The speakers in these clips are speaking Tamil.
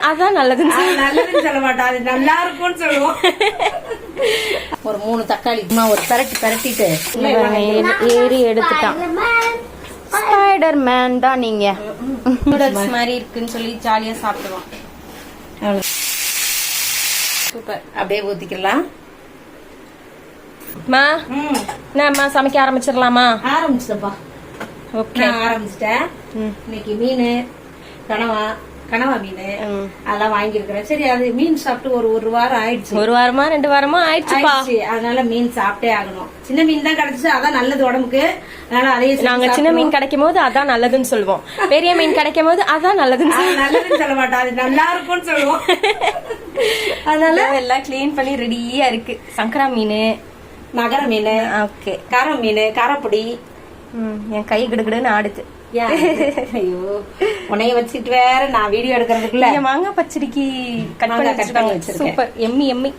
அதான் நல்லதுன்னு அது நல்லதுன்னு சொல்ல மாட்டோம் அது நல்லா இருக்கும்னு சொல்லுவோம். ஒரு மூணு தக்காளி. சும்மா ஒரு பெரட்டி பெரட்டிட்டு. ஏறி- எடுத்துட்டான். ஸ்பைடர் மேன் தான் நீங்க. நூடுல்ஸ் மாதிரி இருக்குன்னு சொல்லி ஜாலியா சாப்பிடுவோம். சூப்பர். அப்படியே ஊத்திக்கலாம். மா என்னம்மா சமைக்க ஆரம்பிச்சிடலாமா? ஆரம்பிச்சிட்டப்பா ஓகே நான் ஆரம்பிச்சிட்டேன். ம். இன்னைக்கு மீன் கனவா கனவா மீன். அதெல்லாம் வாங்கியிருக்கிறேன். சரி அது மீன் சாப்பிட்டு ஒரு ஒரு வாரம் ஆயிடுச்சு. ஒரு வாரமா ரெண்டு வாரமா ஆயிடுச்சு. அதனால மீன் சாப்பிட்டே ஆகணும். சின்ன மீன் தான் கிடைச்சிச்சு அதான் நல்லது உடம்புக்கு. அதனால செஞ்சு நாங்க சின்ன மீன் கிடைக்கும் போது அதான் நல்லதுன்னு சொல்லுவோம். பெரிய மீன் கிடைக்கும் போது அதான் நல்லதுன்னு அது நல்லதுன்னு சொல்ல மாட்டோம். அது நல்லா இருக்கும்னு சொல்லுவோம். அதனால எல்லாம் க்ளீன் பண்ணி ரெடியா இருக்கு. சங்கரா மீன். நகர மீன். ஓகே காரம் மீன். காரப்பொடி. என் கை கிடுகிடுன்னு ஆடுது? ஐயோ. உன்னைய வச்சுட்டு வேற நான் வீடியோ எடுக்கிறதுக்குள்ள மாங்காய் பச்சடிக்கு கட் பண்ணி cut பண்ணி வச்சிருக்கேன். எம்மி எம்மி.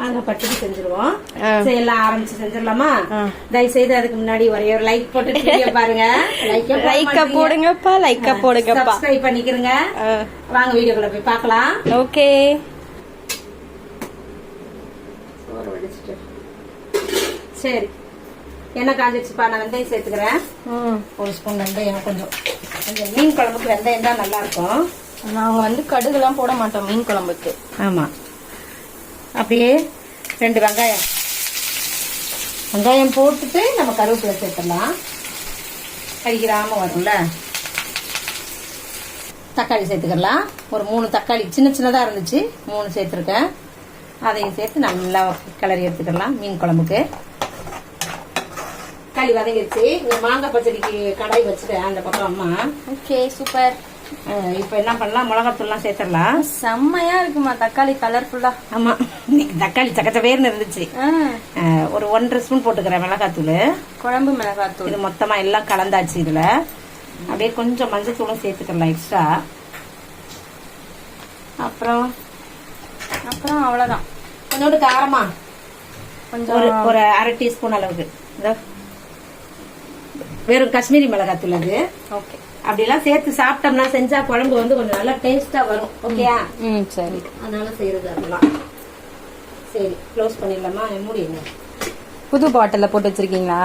மாங்காய் பட்டுக்கு செஞ்சிருவோம். எல்லாம் ஆரம்பிச்சு செஞ்சிடலாமா. தயவு செய்து அதுக்கு முன்னாடி ஒரே ஒரு லைக் போட்டு பாருங்க. லைக்கா போடுங்கப்பா லைக்கா போடுங்கப்பா. சப்ஸ்கிரைப் பண்ணிக்கிறங்க. வாங்க வீடியோக்குள்ள போய் பார்க்கலாம். ஓகே. சரி. எண்ணெய் காஞ்சிச்சுப்பா நான் வெந்தயம் சேர்த்துக்கிறேன். ஒரு ஸ்பூன் வெந்தயம் கொஞ்சம். கொஞ்சம் மீன் குழம்புக்கு வெந்தயம் தான் நல்லா இருக்கும் நாங்க வந்து கடுகுலாம் போட மாட்டோம் மீன் குழம்புக்கு. ஆமா. அப்படியே ரெண்டு வெங்காயம். வெங்காயம் போட்டுட்டு நம்ம கருவேப்பிலை சேர்த்துடலாம். கறிக்கிறாம வரும்ல. தக்காளி சேர்த்துக்கலாம். ஒரு மூணு தக்காளி சின்ன சின்னதாக இருந்துச்சு மூணு சேர்த்துருக்கேன். அதையும் சேர்த்து நல்லா கிளறி எடுத்துக்கலாம் மீன் குழம்புக்கு. களி வதங்கிருச்சு. இந்த மாங்காய் பச்சடிக்கு கடாய் வச்சுட்டேன் அந்த பக்கம் அம்மா. Okay super. இப்போ என்ன பண்ணலாம்? மிளகாத்தூள்லாம் சேர்த்துடலாம். செம்மையா இருக்குமா தக்காளி கலர்ஃபுல்லா ஆமா இன்னைக்கு தக்காளி சக்கச்சவேர்னு இருந்துச்சு. ஒரு ஒன்றரை ஸ்பூன் போட்டுக்கிறேன் மிளகாத்தூள். குழம்பு மிளகாத்தூள். இது மொத்தமா எல்லாம் கலந்தாச்சு இதுல. அப்படியே கொஞ்சம் மஞ்சள் தூளும் சேர்த்துக்கலாம் எக்ஸ்ட்ரா அப்புறம்? அப்புறம் அவ்வளவுதான். கொஞ்சோண்டு காரமா? கொஞ்சம் ஒரு ஒரு அரை டீஸ்பூன் அளவுக்கு. இதோ. வெறும் காஷ்மீரி மிளகாத்தூள். அது ஓகே. அப்படிலாம் சேர்த்து சாப்பிட்டோம்னா செஞ்சா குழம்பு வந்து கொஞ்சம் நல்லா டேஸ்டா வரும். ஓகேயா ம் சரி. அதனால செய்யறது அதெல்லாம். சரி க்ளோஸ் பண்ணிடலாமா? மூடிடுங்க புது பாட்டில்ல போட்டு வச்சிருக்கீங்களா?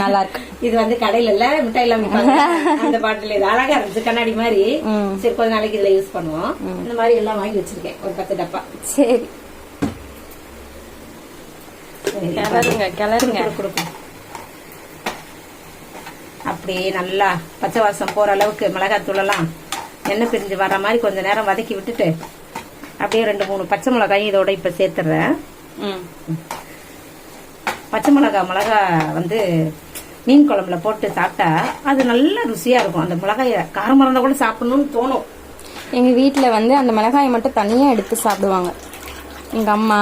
நல்லா இருக்கு இது வந்து கடையில இல்ல மிட்டாய் எல்லாம். அந்த பாட்டில் இது அழகா இருந்துச்சு கண்ணாடி மாதிரி. சரி கொஞ்ச நாளைக்கு இதுல யூஸ் பண்ணுவோம். இந்த மாதிரி எல்லாம் வாங்கி வச்சிருக்கேன் ஒரு பத்து டப்பா. சரி. சரி, கிளறுங்க கிளறுங்க. குடு, குடு, குடு. அப்படியே நல்லா பச்சை வாசம் போற அளவுக்கு மிளகாத்தூள் எல்லாம் எண்ணெய் பிரிஞ்சு வர்ற மாதிரி கொஞ்ச நேரம் வதக்கி விட்டுட்டு அப்படியே ரெண்டு மூணு பச்சை மிளகாயும் இதோட இப்ப சேர்த்துடுறேன் ம். பச்சை மிளகா மிளகா வந்து மீன் குழம்புல போட்டு சாப்பிட்டா அது நல்ல ருசியா இருக்கும். அந்த மிளகாய காரம் மறந்தா கூட சாப்பிடணும்னு தோணும். எங்க வீட்ல வந்து அந்த மிளகாயை மட்டும் தனியா எடுத்து சாப்பிடுவாங்க. எங்க அம்மா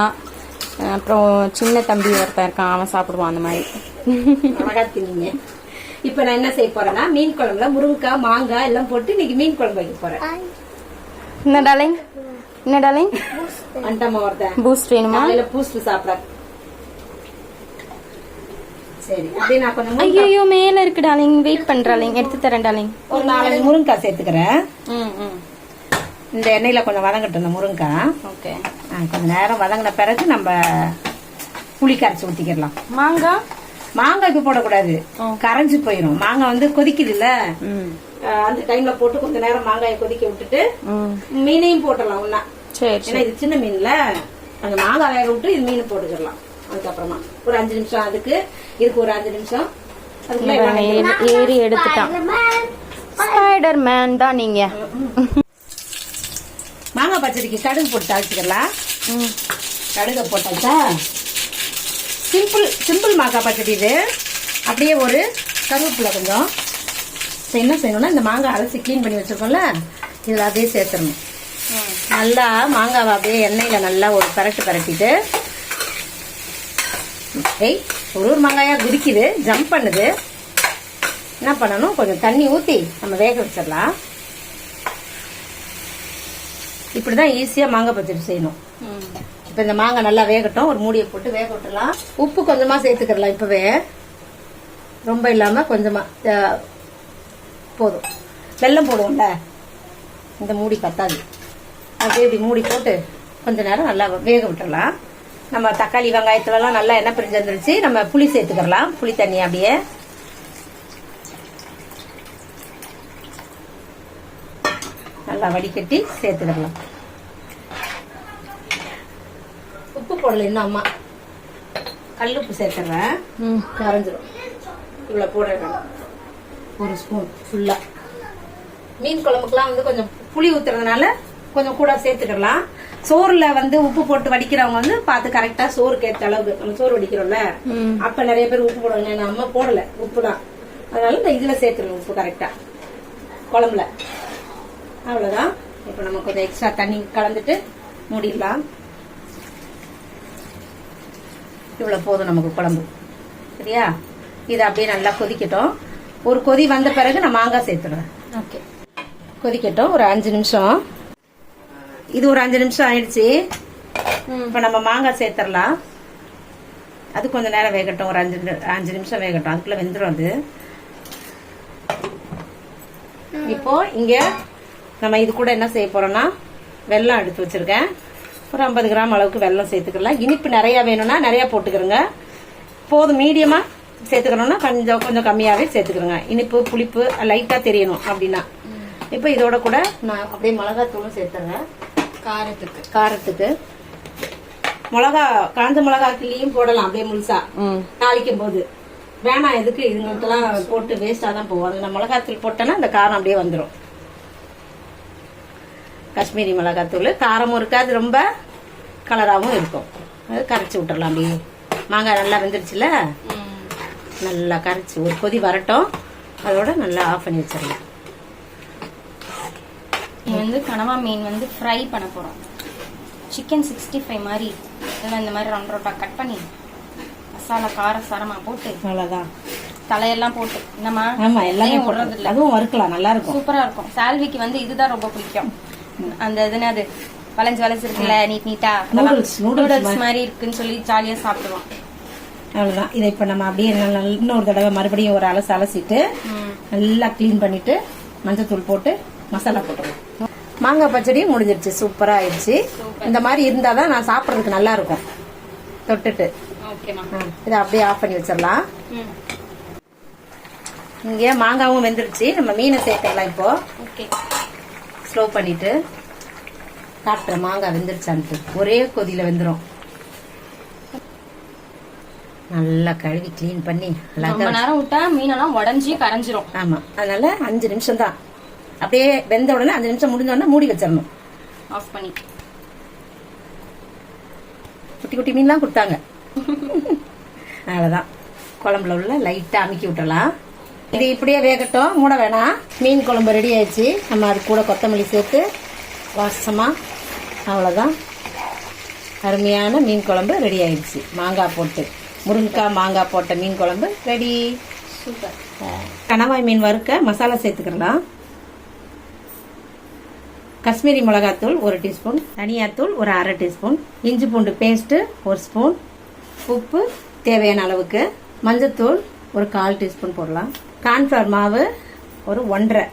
அப்புறம் சின்ன தம்பி ஒருத்தன் இருக்கான் அவன் சாப்பிடுவான் அந்த மாதிரி. மிளகா தின்னீங்க இப்ப நான் என்ன செய்ய போறேன்னா மீன் குழம்புல முருங்கைக்காய் மாங்காய் எல்லாம் போட்டு இன்னைக்கு மீன் குழம்பு வைக்க போறேன். என்ன டாலிங் என்ன டாலிங் அண்டமா ஒருத்தன் பூஸ்ட் வேணுமா? காலையில பூஸ்ட் சாப்பிட. சரி அப்படியே நான் கொஞ்சம் ஐயோ மேல இருக்கு டாலிங் வெயிட் பண்றாலிங் எடுத்து தரேன் டாலிங் ஒரு நாலஞ்சு முருங்கைக்காய் சேர்த்துக்கிறேன். இந்த எண்ணெயில கொஞ்சம் வதங்கட்டும் இந்த முருங்கைக்காய். ஓகே. ஆ, கொஞ்ச நேரம் வதங்கின பிறகு நம்ம புளி கரைச்சி ஊத்திக்கிடலாம். மாங்காய்? மாங்காய்க்கு போடக்கூடாது. கரைஞ்சு போயிடும் மாங்காய் வந்து கொதிக்குதுல்ல? ம். அஹ் அந்த டைம்ல போட்டு கொஞ்ச நேரம் மாங்காயை கொதிக்க விட்டுட்டு மீனையும் போட்டுடலாம் ஒன்னா சரி ஏன்னா இது சின்ன மீன்ல அந்த மாங்காய் வேக விட்டு இது மீன் போட்டுக்கிடலாம். அதுக்கப்புறமா. ஒரு அஞ்சு நிமிஷம் அதுக்கு இதுக்கு ஒரு அஞ்சு நிமிஷம். ஏறி- எடுத்துட்டான் ஸ்பைடர் மேன் தான் நீங்க. மாங்காய் பச்சடிக்கு கடுகு போட்டு தாளிச்சுக்கலாம் கடுகை போட்டாச்சா? சிம்பிள் சிம்பிள் மாங்காய் பச்சடி இது. அப்படியே ஒரு கருவேப்பிலை கொஞ்சம். என்ன செய்யணும்னா இந்த மாங்காய் அலசி க்ளீன் பண்ணி வச்சுருக்கோம்ல இதில் அப்படியே சேர்த்துடணும். நல்லா மாங்காவை அப்படியே எண்ணெயில் நல்லா ஒரு பரட்டு பரட்டிட்டு ஏய் ஒரு ஒரு மாங்காயாக குதிக்குது ஜம்ப் பண்ணுது. என்ன பண்ணணும்? கொஞ்சம் தண்ணி ஊற்றி நம்ம வேக வச்சிடலாம். இப்படி தான் ஈஸியாக மாங்காய் பச்சடி செய்யணும். இப்ப இந்த மாங்காய் நல்லா வேகட்டும். ஒரு மூடியை போட்டு வேக விட்டுலாம் உப்பு கொஞ்சமா சேர்த்துக்கலாம் இப்பவே. ரொம்ப இல்லாம கொஞ்சமா போதும். வெல்லம் போடுவோம்ல. இந்த மூடி பத்தாது. அப்படியே இப்படி மூடி போட்டு கொஞ்ச நேரம் நல்லா வேக விட்டுறலாம் நம்ம தக்காளி வெங்காயத்துலலாம் நல்லா எண்ணெய் பிரிஞ்சு வந்துருச்சு. நம்ம புளி சேர்த்துக்கிறலாம். புளி தண்ணி அப்படியே. நல்லா வடிகட்டி சேர்த்துக்கிடலாம் உப்பு போடல இன்னும் அம்மா. கல்லுப்பு சேர்த்துறேன். ம். கரைஞ்சிரும். இவ்வளோ போடுறேன் ஒரு ஸ்பூன் ஃபுல்லா மீன் குழம்புக்குலாம் வந்து கொஞ்சம் புளி ஊத்துறதுனால கொஞ்சம் கூட சேர்த்துக்கலாம். சோறுல வந்து உப்பு போட்டு வடிக்கிறவங்க வந்து பார்த்து கரெக்டா சோறுக்கு ஏற்ற அளவுக்கு நம்ம சோறு வடிக்கிறோம்ல. அப்ப நிறைய பேர் உப்பு போடுவாங்க. அம்மா போடல. உப்பு தான் அதனால இந்த இதுல சேர்த்துருங்க உப்பு கரெக்டா குழம்புல. அவ்வளவுதான். இப்ப நம்ம கொஞ்சம் எக்ஸ்ட்ரா தண்ணி கலந்துட்டு மூடிடலாம். இவ்வளவு போதும் நமக்கு குழம்பு. சரியா? இது அப்படியே நல்லா கொதிக்கட்டும். ஒரு கொதி வந்த பிறகு நான் மாங்காய் சேர்த்துடுவேன். ஓகே. கொதிக்கட்டும். ஒரு அஞ்சு நிமிஷம். இது ஒரு அஞ்சு நிமிஷம் ஆயிடுச்சு. இப்ப நம்ம மாங்காய் சேர்த்துடலாம். அது கொஞ்ச நேரம் வேகட்டும். ஒரு அஞ்சு அஞ்சு நிமிஷம் வேகட்டும். அதுக்குள்ள வெந்துடும் அது. இப்போ இங்க நம்ம இது கூட என்ன செய்ய போறோம்னா வெல்லம் எடுத்து வச்சிருக்கேன். ஒரு ஐம்பது கிராம் அளவுக்கு வெல்லம் சேர்த்துக்கலாம். இனிப்பு நிறைய வேணும்னா நிறைய போட்டுக்கிறோங்க. போதும் மீடியமா சேர்த்துக்கணும்னா கொஞ்சம் கொஞ்சம் கம்மியாவே சேர்த்துக்கிறோங்க. இனிப்பு புளிப்பு லைட்டா தெரியணும் அப்படின்னா. இப்போ இதோட கூட நான் அப்படியே மிளகாத்தூளும் சேர்த்துறேன் காரத்துக்கு. காரத்துக்கு. மிளகா காஞ்ச மிளகா கிள்ளியும் போடலாம் அப்படியே முழுசா. தாளிக்கும் போது வேணாம் எதுக்கு? இதுங்களுக்கெல்லாம் போட்டு வேஸ்டா தான் போகும். அது நான் மிளகாத்தூள் போட்டேன்னா அந்த காரம் அப்படியே வந்துடும் காஷ்மீரி மிளகாத்தூள் காரமும் இருக்காது ரொம்ப கலராகவும் இருக்கும். அது கரைச்சி விட்டுறலாம் அப்படியே. மாங்காய் நல்லா வெந்துருச்சுல நல்லா கரைச்சி ஒரு கொதி வரட்டும். அதோட நல்லா ஆஃப் பண்ணி வச்சிடலாம். இது வந்து கனவா மீன் வந்து ஃப்ரை பண்ண போறோம். சிக்கன் சிக்ஸ்டி ஃபைவ் மாதிரி. இதெல்லாம் இந்த மாதிரி ரவுண்ட் ரவுண்டா கட் பண்ணி மசாலா கார சாரமா போட்டு அவ்வளோதான் தலையெல்லாம் போட்டு என்னம்மா? ஆமா எல்லாமே போடுறது இல்ல அதுவும் வறுக்கலாம் நல்லா இருக்கும். சூப்பரா இருக்கும். சால்விக்கு வந்து இதுதான் ரொம்ப பிடிக்கும். அந்த இதுன்னு அது வளைஞ்சு வளைஞ்சு இருக்குல்ல நீட் நீட்டா? noodles நூடுல்ஸ் மாதிரி. இருக்குன்னு சொல்லி ஜாலியா சாப்பிடுவோம் அவ்வளவுதான். இதை இப்ப நம்ம அப்படியே இன்னொரு தடவை மறுபடியும் ஒரு அலசு அலசிட்டு. நல்லா க்ளீன் பண்ணிட்டு மஞ்சத்தூள் போட்டு மசாலா போட்டுருவோம். மாங்காய் பச்சடியும் முடிஞ்சிருச்சு சூப்பரா ஆயிடுச்சு. இந்த மாதிரி இருந்தாதான் நான் சாப்பிட்றதுக்கு நல்லா இருக்கும். தொட்டுட்டு. இதை அப்படியே ஆஃப் பண்ணி வச்சிடலாம். இங்கே மாங்காவும் வெந்துருச்சு. நம்ம மீனை சேர்த்துக்கலாம் இப்போ. ஓகே ஸ்லோ பண்ணிட்டு சாப்பிட்ற மாங்காய் வெந்துருச்சான்ட்டு ஒரே கொதியில வெந்துரும். நல்லா கழுவி க்ளீன் பண்ணி ரொம்ப நேரம் விட்டா மீனெல்லாம் உடஞ்சி கரைஞ்சிரும். ஆமா. அதனால அஞ்சு நிமிஷம் தான். அப்படியே வெந்த உடனே அஞ்சு நிமிஷம் முடிஞ்ச உடனே மூடி வச்சிடணும் ஆஃப் பண்ணி. குட்டி குட்டி மீன்லாம் கொடுத்தாங்க. அவ்வளவுதான். குழம்புல உள்ள லைட்டா அமுக்கி விட்டலாம் இது இப்படியே வேகட்டும். மூட வேணாம். மீன் குழம்பு ரெடி ஆயிடுச்சு. நம்ம அது கூட கொத்தமல்லி சேர்த்து வாசமா. அவ்வளவுதான். அருமையான மீன் குழம்பு ரெடி ஆயிடுச்சு. மாங்காய் போட்டு. முருங்கைக்காய் மாங்காய் போட்ட மீன் குழம்பு ரெடி சூப்பர். கணவாய் மீன் வறுக்க மசாலா சேர்த்துக்கலாம் காஷ்மீரி மிளகாத்தூள் ஒரு டீஸ்பூன். தனியாத்தூள் ஒரு அரை டீஸ்பூன். இஞ்சி பூண்டு பேஸ்ட்டு ஒரு ஸ்பூன். உப்பு தேவையான அளவுக்கு. மஞ்சத்தூள் ஒரு கால் டீஸ்பூன் போடலாம். கார்ன்ஃப்ளவர் மாவு ஒரு ஒன்றரை.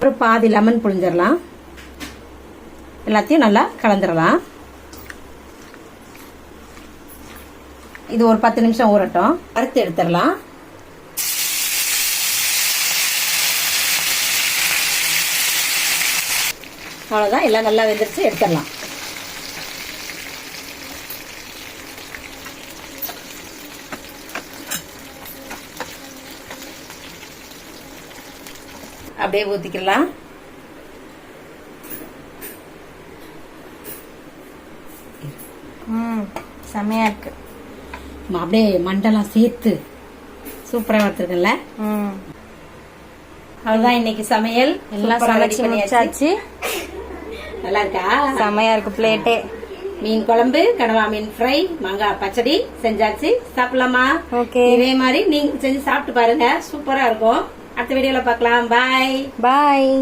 ஒரு பாதி லெமன் புழிஞ்சிடலாம். எல்லாத்தையும் நல்லா கலந்துடலாம். இது ஒரு பத்து நிமிஷம் ஊறட்டும். வறுத்து எடுத்துடலாம். அவ்வளோதான் எல்லாம் நல்லா வெந்துருச்சு. எடுத்துடலாம். அப்படியே ஊத்திக்கலாம். ம் இருக்கு. அப்படியே மண்டலம் சேர்த்து சூப்பரா வறுத்துருக்கல ம். இன்னைக்கு சமையல். எல்லாம் சமைச்சு. முடிச்சாச்சு. நல்லா இருக்கா செம்மையா இருக்கு பிளேட்டே மீன் குழம்பு கடவா மீன் ஃப்ரை மாங்காய் பச்சடி செஞ்சாச்சு. சாப்பிடலாமா? ஓகே. இதே மாதிரி நீங்க செஞ்சு சாப்பிட்டு பாருங்க. சூப்பரா இருக்கும். அடுத்த வீடியோல பார்க்கலாம். பாய் பாய்